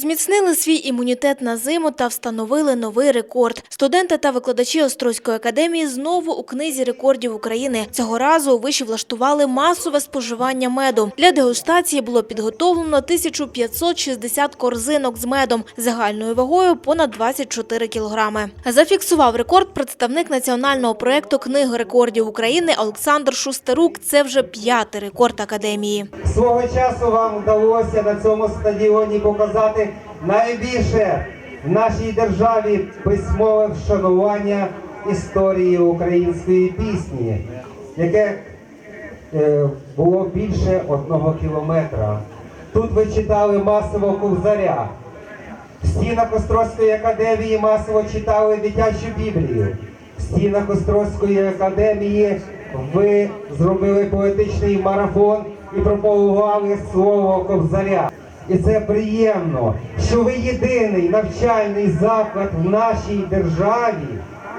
Зміцнили свій імунітет на зиму та встановили новий рекорд. Студенти та викладачі Острозької академії знову у книзі рекордів України. Цього разу виші влаштували масове споживання меду. Для дегустації було підготовлено 1560 корзинок з медом загальною вагою понад 24 кілограми. Зафіксував рекорд представник національного проєкту книги рекордів України Олександр Шустерук. Це вже п'ятий рекорд академії. Свого часу вам вдалося на цьому стадіоні показати найбільше в нашій державі письмове вшанування історії української пісні, яке е, було більше одного кілометра. Тут ви читали масово ковзаря. В стінах Острозької академії масово читали дитячу Біблію. В стінах Острозької академії ви зробили поетичний марафон і пропагували слово Кобзаря. І це приємно, що ви єдиний навчальний заклад в нашій державі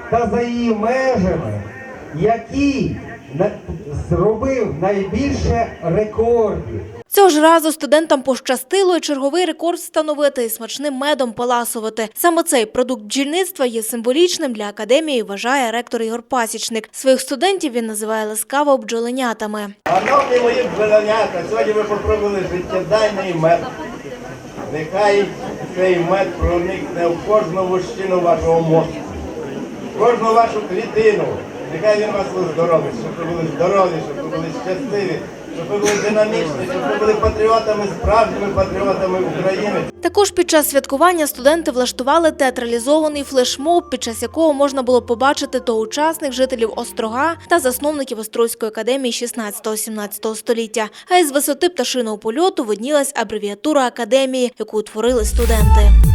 та за її межами, який зробив найбільше рекордів. Цього ж разу студентам пощастило і черговий рекорд встановити і смачним медом поласувати. Саме цей продукт бджільництва є символічним для академії, вважає ректор Ігор Пасічник. Своїх студентів він називає ласкаво бджоленятами. Шановні мої бджолянята, сьогодні ви попробували життєдайний мед. Нехай цей мед проникне в кожну вущину вашого мозку, в кожну вашу клітину. Нехай він вас оздоровить, щоб ви були здорові, щоб ви були щасливі, щоб ви були динамічні, щоб ви були патріотами, справжніми патріотами України. Також під час святкування студенти влаштували театралізований флешмоб, під час якого можна було побачити тогочасних жителів Острога та засновників Острозької академії 16-17 століття. А із висоти пташиного польоту виднілась абревіатура академії, яку утворили студенти.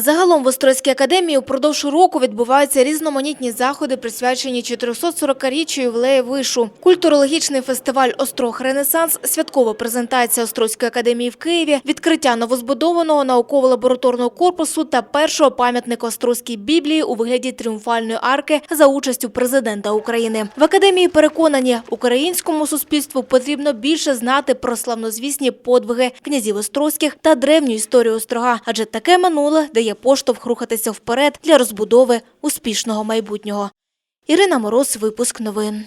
Загалом в Острозькій академії упродовж року відбуваються різноманітні заходи, присвячені 440-річчю ювілею вишу. Культурологічний фестиваль Острог Ренесанс, святкова презентація Острозької академії в Києві, відкриття новозбудованого науково-лабораторного корпусу та першого пам'ятника Острозькій Біблії у вигляді тріумфальної арки за участю президента України. В академії переконані, українському суспільству потрібно більше знати про славнозвісні подвиги князів Острозьких та древню історію Острога, адже таке минуле дає поштовх рухатися вперед для розбудови успішного майбутнього. Ірина Мороз, випуск новин.